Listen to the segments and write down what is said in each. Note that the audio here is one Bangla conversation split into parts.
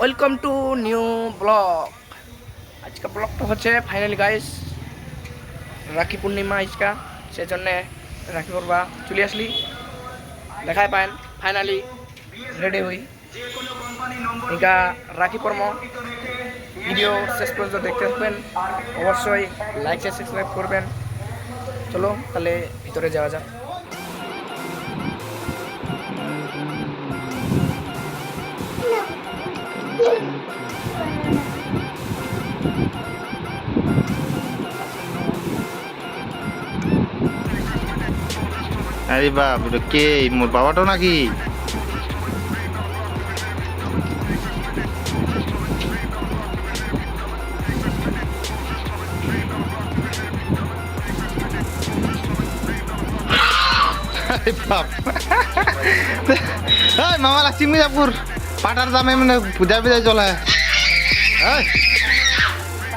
ওয়েলকাম টু নিউ ব্লগ আজকে ব্লগটা হচ্ছে ফাইনালি গাইস রাখি পূর্ণিমা আজকা। সেজন্যে রাখি করবা চলে আসলি। দেখাই পাইন ফাইনালি রেডি হই। ইনকা রাখি কর্ম ভিডিও শেষ পর্যন্ত দেখতে থাকবেন। অবশ্যই লাইক সাবস্ক্রাইব করবেন। চলো, তাহলে ভিতরে যাওয়া যাক। আরে বাপ এটা কে মোর বাবাটাও নাকি আরে বাপ এই মামা লাগছি মির্জাপুর পাটার দামে মানে পূজা পূজা চলে এই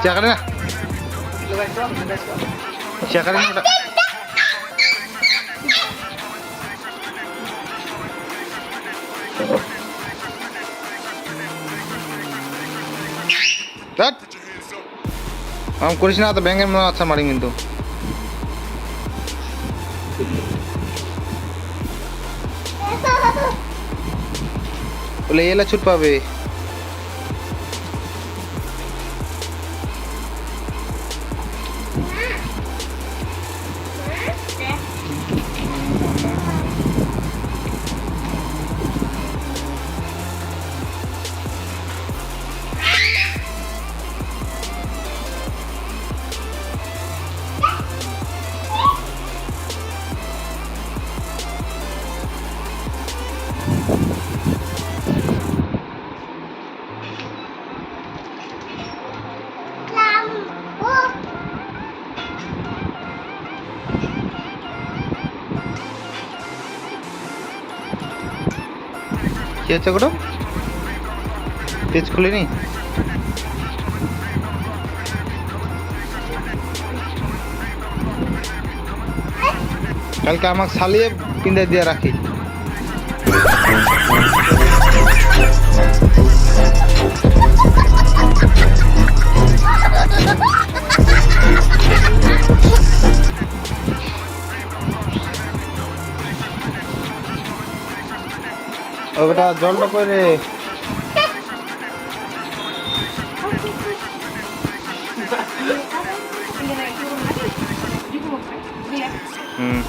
চেকারে না চেকারে না আম করিস না তো ব্যাঙের মনে আচ্ছা মারি কিন্তু। বলে এলা ছুট পাবে। কি হচ্ছে গোটা পেজ খুলিনি? কালকে আমাকে সালিয়ে পিঁধে দিয়ে রাখি। ওটা জলটা করে হুম।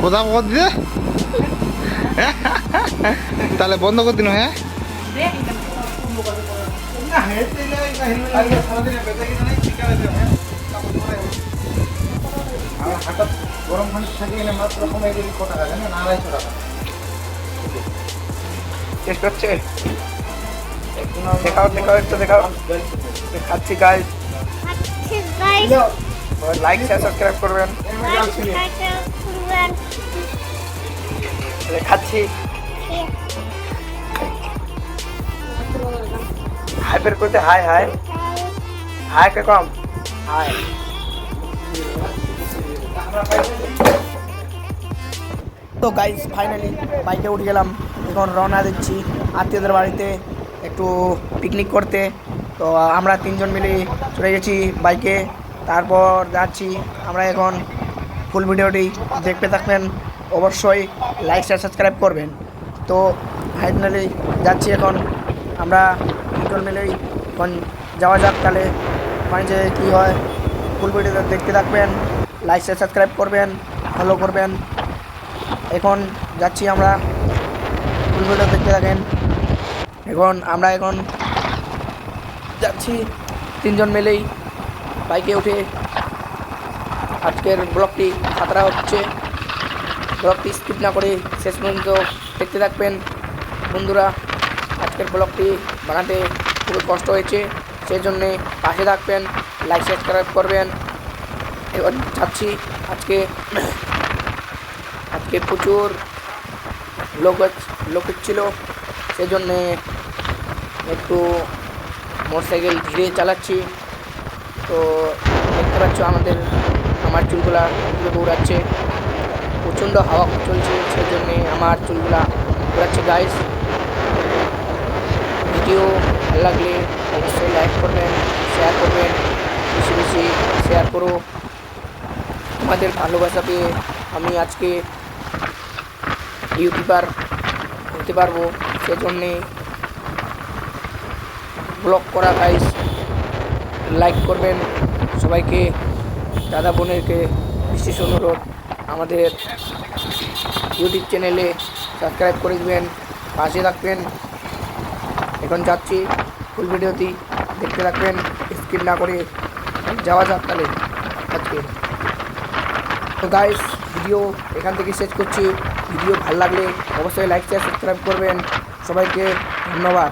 কোথাও কর দিতে তাহলে বন্ধ করে দিন হ্যাঁ? গরম পানি থাকে এনে মাত্র কমে গেলে কত টাকা জানেন আড়াইশো টাকা। টেস্ট হচ্ছে? দেখাও দেখাও একটু দেখাও। খাচ্ছি গাইস লাইক শেয়ার সাবস্ক্রাইব করবেন। তাহলে খাচ্ছি। হাই বের করতে হাই হাই হাই কে কম? হাই তো গাইস ফাইনালি বাইকে উঠে গেলাম। এখন রওনা দিচ্ছি আত্মীয়দের বাড়িতে একটু পিকনিক করতে। তো আমরা তিনজন মিলে চলে গেছি বাইকে তারপর যাচ্ছি, আমরা এখন ফুল ভিডিওটি দেখতে থাকবেন। অবশ্যই লাইক শেয়ার সাবস্ক্রাইব করবেন। তো ফাইনালি যাচ্ছি এখন। আমরা তিনজন মিলেই এখন যাওয়া যাক। তাহলে মানে যে কী হয় ফুল ভিডিও দেখতে থাকবেন। লাইক শেয়ার সাবস্ক্রাইব করবেন ফলো করবেন। এখন যাচ্ছি আমরা। ফুল ভিডিও দেখতে থাকেন। এখন আমরা এখন যাচ্ছি তিনজন মিলেই বাইকে উঠে। আজকের ব্লগটি খাতরা হচ্ছে। ব্লগটি স্কিপ না করে শেষ পর্যন্ত দেখতে থাকবেন। বন্ধুরা, আজকের ব্লগটি বানাতে খুবই কষ্ট হয়েছে। সেই জন্যে পাশে থাকবেন লাইক সাবস্ক্রাইব করবেন। এবার যাচ্ছি আজকে আজকে প্রচুর লোক লোক ছিল সেই জন্যে একটু মোটরসাইকেল ধীরে চালাচ্ছি। তো দেখতে পাচ্ছ আমাদের, আমার চুলগুলা দৌড়াচ্ছে। প্রচণ্ড হাওয়া চলছে সেই জন্যে আমার চুলগুলা ঘোরাচ্ছে গাইস ভিডিও ভালো লাগলে অবশ্যই লাইক করবেন শেয়ার করবেন। বেশি বেশি শেয়ার করো। তোমাদের ভালোবাসা পেয়ে আমি আজকে ইউটিউবার হতে পারব। সেজন্যে ব্লগ করা গাইস লাইক করবেন। সবাইকে, দাদা বোনেরকে বিশেষ অনুরোধ, আমাদের ইউটিউব চ্যানেলে সাবস্ক্রাইব করে দেবেন, পাশে থাকবেন। এখন যাচ্ছি ফুল ভিডিওটি দেখতে থাকবেন। স্কিপ না করে যাওয়া যাক তাহলে আজকে। তো গাইস ভিডিও এখান থেকে শেষ করছি। ভিডিও ভালো লাগলে অবশ্যই লাইক শেয়ার সাবস্ক্রাইব করবেন। সবাইকে ধন্যবাদ।